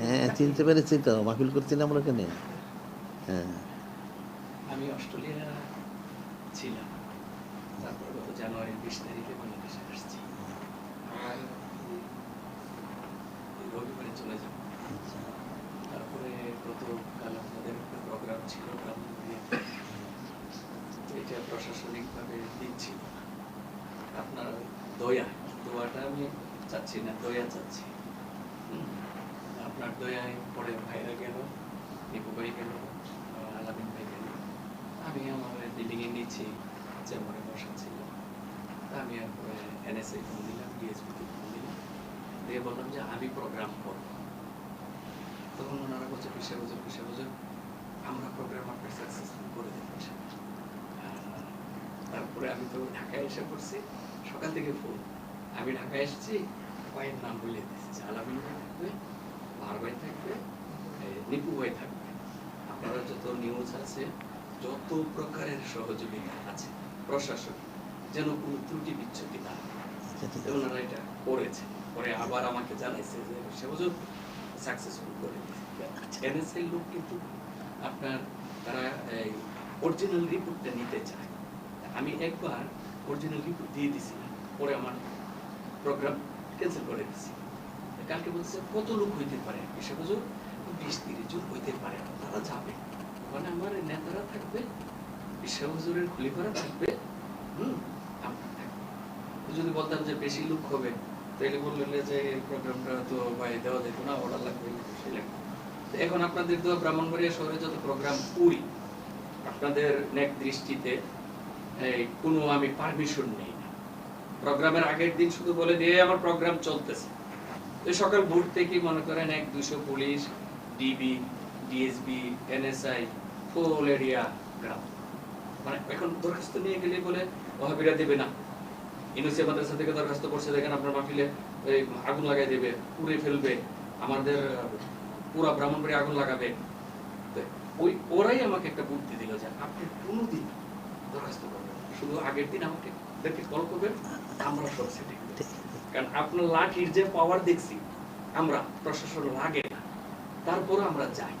হ্যাঁ চিনতে পেরেছি তো মাহফিল করছি না আমরা ওখানে হ্যাঁ। আমি অস্ট্রেলিয়া ছিলাম তারপর গত জানুয়ারি বিশ তারিখে বাংলাদেশে আসছি। আর রবিবারে চলে যাব। আচ্ছা। তারপরে গতকাল আপনাদের একটা প্রোগ্রাম ছিল এটা প্রশাসনিকভাবে দিচ্ছিল না আপনার দয়া দোয়াটা আমি চাচ্ছি না দয়া চাচ্ছি। দয়ায় পরে ভাইরা গেল নিপু ভাই গেল আলামিন ভাই গেল আমি আমার বিল্ডিং এর নিচে চেম্বারে বসা ছিল আমি এরপরে এনএসআই ফোন দিলাম ডিএসপি কে ফোন দিলাম দিয়ে বললাম যে আমি প্রোগ্রাম করব তখন ওনারা বলছে পিসা বুঝুন পিসা বুঝুন আমরা প্রোগ্রাম আপনার সাকসেসফুল করে দেবো। তারপরে আমি তো ঢাকায় এসে পড়ছি সকাল থেকে ফোন আমি ঢাকায় এসেছি কয়েক নাম বলে দিয়েছি আলামিন ভাই থাকবে ভাই থাকবে নিপু ভাই থাকবে। আপনারা যত নিউজ আছে যত প্রকারের সহযোগিতা আছে প্রশাসন যেন কোনো ত্রুটি বিচ্ছুতি না হয়। আচ্ছা ওনারা এটা করেছে। পরে আবার আমাকে জানাইছে যে সাকসেসফুল করে এনএসএল লোক কিন্তু আপনার তারা এই অরিজিনাল রিপোর্টটা নিতে চায়। আমি একবার অরিজিনাল রিপোর্ট দিয়ে দিছিলাম পরে আমার প্রোগ্রাম ক্যান্সেল করে দিছি। কালকে বলছে কত লোক হইতে পারে? সে হুজুর, বিশ, তিরিশ জন হইতে পারে। তারা যাবে। ওখানে আমার নেতারা থাকবে বিশ্ব হুজুরের থাকবে। যদি বলতাম যে বেশি লোক হবে তাহলে বললেন যে এই প্রোগ্রামটা তো ভাই দেওয়া যেত না, অর্ডার লাগবে এখন আপনাদের তো ব্রাহ্মণবাড়িয়া শহরে যত প্রোগ্রাম করি, আপনাদের নেক দৃষ্টিতে কোনো আমি পারমিশন নেই না। প্রোগ্রামের আগের দিন শুধু বলে দিয়ে আমার প্রোগ্রাম চলতেছে। সকাল ভোর থেকে মনে করেন এক দুশো police, DB, DSB, NSI full area গ্রাম। মানে এখন দরখাস্ত নিয়ে গেলে বলে ওহাবিরা দেবে না। ইউনিভার্সিটি মাদ্রাসা থেকে দরখাস্ত করছে, দেখেন আপনার আগুন লাগাই দেবে, পুড়ে ফেলবে, আমাদের পুরা ব্রাহ্মণবাড়ি আগুন লাগাবে। ওই ওরাই আমাকে একটা বুদ্ধি দিল যে আপনি কোনোদিন দরখাস্ত করবেন শুধু আগের দিন আমাকে দেখে কল করবেন, আমরা সব সেটিং। কারণ আপনার লাঠির যে পাওয়ার দেখছি, আমরা প্রশাসন লাগে না। তারপরে আমরা যাই।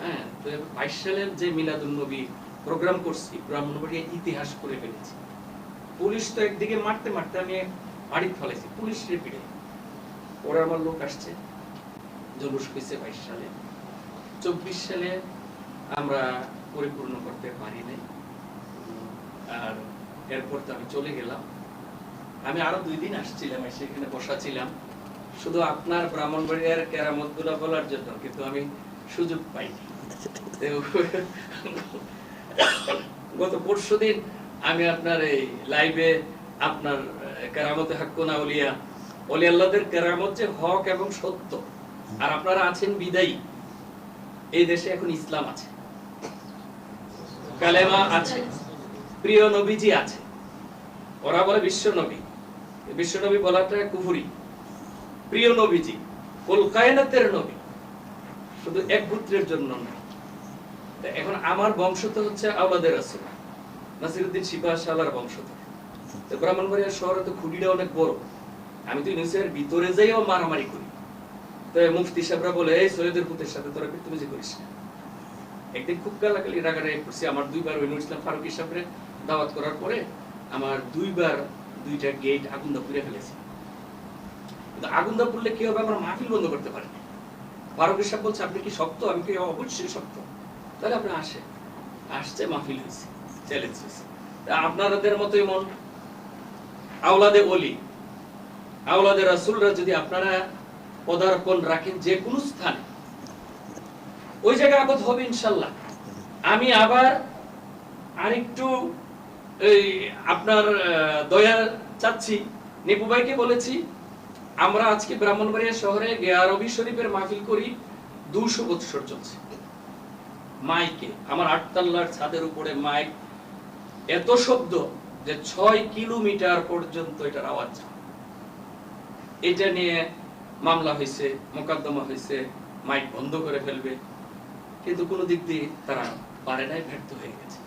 হ্যাঁ তো বাইশ সালের যে মিলাদুল নবী প্রোগ্রাম করছি ব্রাহ্মণবাড়িয়া ইতিহাস করে ফেলেছি। পুলিশ তো একদিকে মারতে মারতে আমি বাড়ি ফেলেছি, পুলিশ রেপিডে ওরা আমার লোক আসছে, জলুস হয়েছে বাইশ সালে। চব্বিশ সালে আমরা পরিপূর্ণ করতে পারি নাই। আর এরপর তো আমি চলে গেলাম। আমি আরও দুই দিন আসছিলাম সেখানে বসা শুধু আপনার ব্রাহ্মণবাড়িয়ার কেরামতগুলা বলার জন্য, কিন্তু আমি সুযোগ পাইনি। গত পরশু দিন আমি আপনার এই লাইভে আপনার কেরামতে হাক্কুন আউলিয়া অলি আল্লাহদের কেরামত যে হক এবং সত্য, আর আপনারা আছেন বিদায়ী। এই দেশে এখন ইসলাম আছে। কালেমা আছে। প্রিয় নবীজি আছে। ওরা বলে বিশ্ব নবী। বিশ্ব নবী বলাটা কুফুরি। প্রিয় নবীজি, কুল কায়নাতের নবী। শুধু এক পুত্রের জন্য নয় এখন আমার বংশ তো হচ্ছে আওলাদের রাসূল। নাসিরউদ্দিন শিপা শালার বংশ তো ব্রাহ্মণবাড়িয়া শহরে তো খুঁটিটা অনেক বড়। আমি তো ইউনিভার্সিটির ভিতরে যাইও মারামারি করি। তো মুফতি সাহেবরা বলে, এই সৈয়দের পুতের সাথে তোরা তুমি যে করিস একদিন খুব গালাগালি, রাগারাগি করছি। আমার দুইবার ওই ইসলাম ফারুক সাহেবরে দাওয়াত করার পরে আমার দুইবার দুইটা গেট আগুন দা পুড়ে ফেলেছি। কিন্তু আগুন দা পুড়লে কি হবে? আমার মাহফিল বন্ধ করতে পারে ফারুক সাহেব বলছে, আপনি কি শক্ত? আমি কি অবশ্যই শক্ত? তাহলে আপনি আসে আসছে, মাহফিল হয়েছে চ্যালেঞ্জ হয়েছে। আপনাদের মতোই মন আওলাদে অলি আওলাদে রাসূলরা যদি আপনারা পদার্পণ রাখেন যে কোনো স্থানে, ওই জায়গায় আগত হবে ইনশাল্লাহ। আমি আবার আরেকটু এই আপনার দয়া চাচ্ছি। নিপু ভাইকে বলেছি, আমরা আজকে ব্রাহ্মণবাড়িয়া শহরে গেয়া রবি শরীফের মাহফিল করি, দুশো বৎসর চলছে। মাইকে, আমার আটতলার ছাদের উপরে মাইক। এত শব্দ যে ছয় কিলোমিটার পর্যন্ত এটার আওয়াজ এটা নিয়ে মামলা হয়েছে, মোকদ্দমা হয়েছে, মাইক বন্ধ করে ফেলবে। কিন্তু কোনো দিক দিয়ে তারা পারে নাই ব্যর্থ হয়ে গেছে।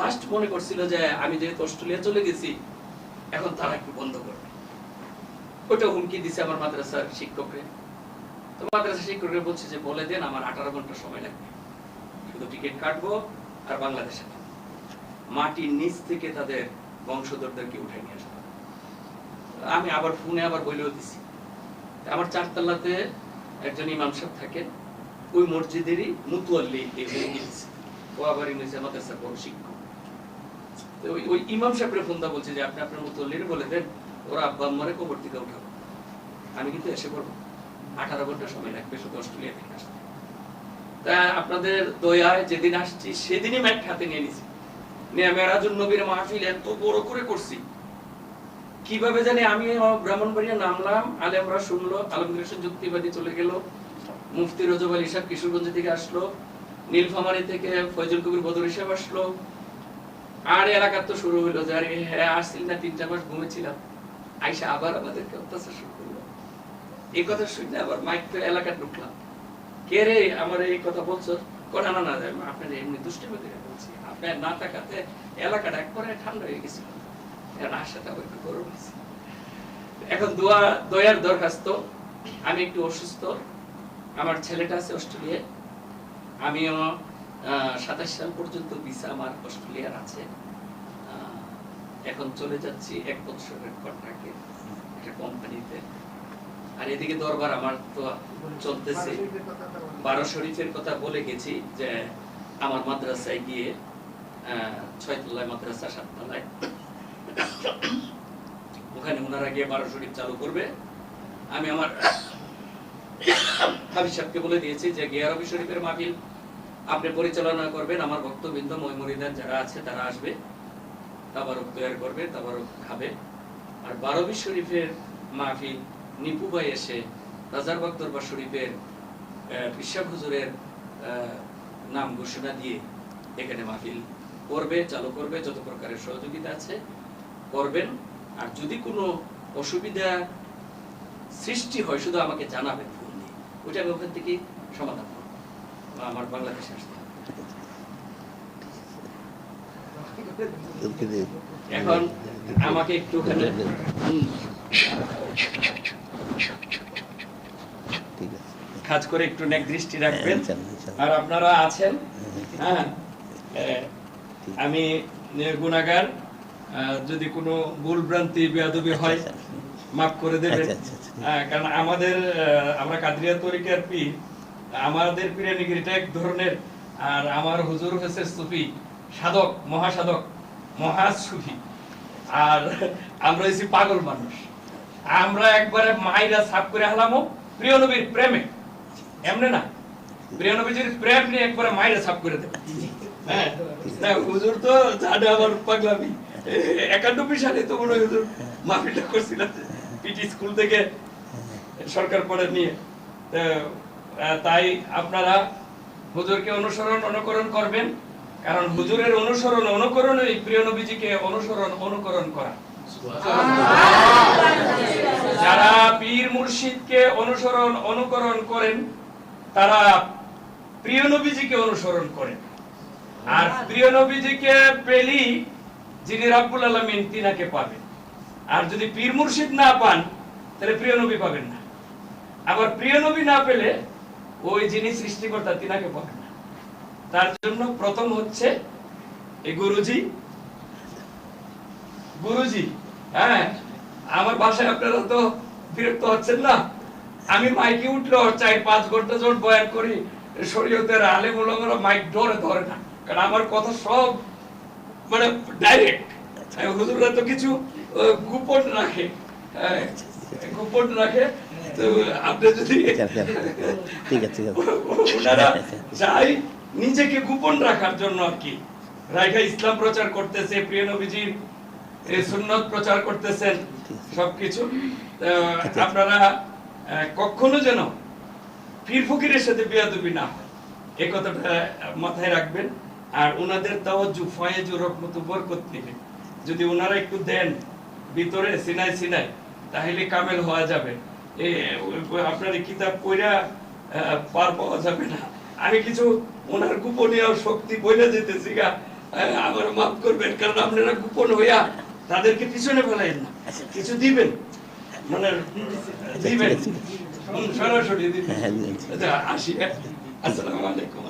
লাস্ট মনে করছিল যে আমি যেহেতু অস্ট্রেলিয়া চলে গেছি, এখন তারা একটু বন্ধ করবে। ওটা হুমকি দিছে আমার মাদ্রাসার শিক্ষকরে। তো মাদ্রাসা শিক্ষকরা বলছে যে, বলে দেন, আমার আঠারো ঘণ্টা সময় লাগবে। শুধু টিকিট কাটবো আর বাংলাদেশে মাটির নিচ থেকে তাদের বংশধরদেরকে উঠে নিয়ে আসব আমি আবার ফোনে আবার বলেও দিছি। আমার চারতলাতে একজন ইমাম সাহেব থাকেন, ওই মসজিদেরই মুতুয়াল্লি ও আবার ইংরেজি মাদ্রাসার বড় শিক্ষক। ওই ইমাম সাহেবের বলছে যে, আপনি আপনার বলে দেন, ওরা আব্বা আম্মারে কবর থেকে উঠাবো। আমি কিন্তু এসে পড়ব। আঠারো ঘণ্টা সময় লাগবে, শুধু অস্ট্রেলিয়া থেকে আসতে। তা আপনাদের দয়ায় যেদিন আসছি, সেদিনই ম্যাট হাতে নিয়ে নিছি। নিয়ে নবীর মাহফিল এত বড় করে করছি। কীভাবে জানি আমি ব্রাহ্মণবাড়িয়া নামলাম, আলেমরা শুনলো আলমগীর যুক্তিবাদী চলে গেল, মুফতি রজব আলী সাহেব কিশোরগঞ্জ থেকে আসলো, নীলফামারী থেকে ফয়জুল কবির বদর সাহেব আসলো আর এলাকার তো শুরু হইল যে হ্যাঁ আসছিল না তিন চার মাস ঘুমেছিলাম। আইসা আবার আমাদেরকে অত্যাচার শুরু করল। এই কথা শুনে আবার মাইক তো এলাকায় ঢুকলাম। কে রে, আমার এই কথা বলছো? কোনা না না আপনার এমনি দুষ্টিমি করে বলছি। আপনার না থাকাতে এলাকাটা একবারে ঠান্ডা হয়ে গেছিল। এখন আবার একটু গরম হয়েছে। এখন দোয়া, দয়ার দরখাস্ত। আমি একটু অসুস্থ। আমার ছেলেটা আছে অস্ট্রেলিয়ায়। আমিও সাতাশ সাল পর্যন্ত ভিসা আমার অস্ট্রেলিয়ার আছে। এখন চলে যাচ্ছি এক বছরের কন্ট্রাক্টে একটা কোম্পানিতে আর এদিকে দরবার আমার তো চলতেছে। বারো শরীফের কথা বলে গেছি যে আমার মাদ্রাসায় গিয়ে আহ, ছয়তলায় মাদ্রাসা সাততলায় ওখানে ওনারা গিয়ে বারো শরীফ চালু করবে। আমি আমার হাবিব সাহেবকে বলে দিয়েছি যে গিয়ারবি শরীফের মাহফিল আপনি পরিচালনা করবেন আমার ভক্তবৃন্দ ময়মরিদান যারা আছে তারা আসবে। তাবারক তৈরি করবে তাবারক খাবে। আর বারবি শরীফের মাহফিল নিপু ভাই এসে রাজারবাগ দরবার শরীফের আহ, হুজুরের নাম ঘোষণা দিয়ে এখানে মাহফিল করবে চালু করবে যত প্রকারের সহযোগিতা আছে করবেন। আর যদি কোনো অসুবিধা সৃষ্টি হয় শুধু আমাকে জানাবেন ফোন দিয়ে। ওইটা আমি ওখান থেকে সমাধান আমার বাংলাদেশে আসতে। এখন আমাকে করে একটু নেক দৃষ্টি রাখবেন। ইনশাল্লাহ, ইনশাল্লাহ। আর আপনারা আছেন? হ্যাঁ। আমি গুণাগার। যদি কোনো ভুল ভ্রান্তি বেয়াদবি হয় মাফ করে দেবেন। আচ্ছা, আচ্ছা, আচ্ছা। হ্যাঁ, কারণ আমাদের আমরা কাদরিয়া তরিকার পীর। আমাদের পীরের নিগরিটা এক ধরনের, আর আমার হুজুর হচ্ছে সুফি, সাধক, মহাসাধক মহা সুফি আর আমরা হচ্ছি পাগল মানুষ। আমরা একবারে মাইরা সাফ করে হালামো প্রিয় নবীর প্রেমে। এমনি না? প্রিয় নবীজির প্রেম নিয়ে একবারে মাইরা সাফ করে দেবে। হ্যাঁ? হুজুর তো জানে আমার পাগলামি। একানব্বই সালে তো মনে হয় হুজুর মাহফিলটা করছিলাম পিটি স্কুল থেকে সরকার পরে নিয়ে। তাই আপনারা হুজুরকে অনুসরণ, অনুকরণ করবেন। কারণ হুজুরের অনুসরণ, অনুকরণ এই প্রিয় নবীজিকে অনুসরণ, অনুকরণ করা। যারা পীর মুর্শিদকে অনুসরণ, অনুকরণ করেন, তারা প্রিয় নবীজিকে অনুসরণ করেন। আর প্রিয় নবীজিকে পেলি যিনি রাব্বুল আলামিন তিনাকে পাবেন। আর যদি পীর মুর্শিদ না পান, তাহলে প্রিয় নবী পাবেন না। আবার প্রিয় নবী না পেলে ওই যিনি সৃষ্টিকর্তা তিনাকে তার জন্য প্রথম হচ্ছে এই গুরুজি। গুরুজি হ্যাঁ আমার বাসায় আপনারা তো বিরক্ত হচ্ছেন না? আমি মাইকে উঠল চার পাঁচ ঘণ্টা যখন বয়ান করি শরীয়তের আলে ওলামারা মাইক ধরে ধরে না। কারণ আমার কথা সব মানে ডাইরেক্ট হুজুররা তো কিছু গোপন রাখে। হ্যাঁ, গোপন রাখে। আপনি যদি। ঠিক আছে ওনারা চাই নিজেকে গোপন রাখার জন্য আর কি। রাইখা ইসলাম প্রচার করতেছে প্রিয় নবীজির সুন্নত প্রচার করতেছেন সবকিছু। আপনারা কখনো যেন পীর ফকিরের সাথে বেয়াদবি না হয়। এই কথাটা মাথায় রাখবেন। আর ওনাদের তাওয়াজ্জু ফয়েজু রহমত বরকত নেবেন যদি ওনারা একটু দেন ভিতরে সিনাই সিনাই তাহলে কামেল হওয়া যাবে। এ আপনার কিতাব পড়া পার পাওয়া যাবে না আমি কিছু ওনার গোপনীয় শক্তি বইলে যেতেছি গা আমার মাফ করবেন কারণ আপনারা গোপন হইয়া তাদেরকে পিছনে ফেলাইন না কিছু দিবেন মানে দিবেন সরাসরি দিন। হ্যাঁ আচ্ছা আসি হ্যাঁ? আসসালামু আলাইকুম।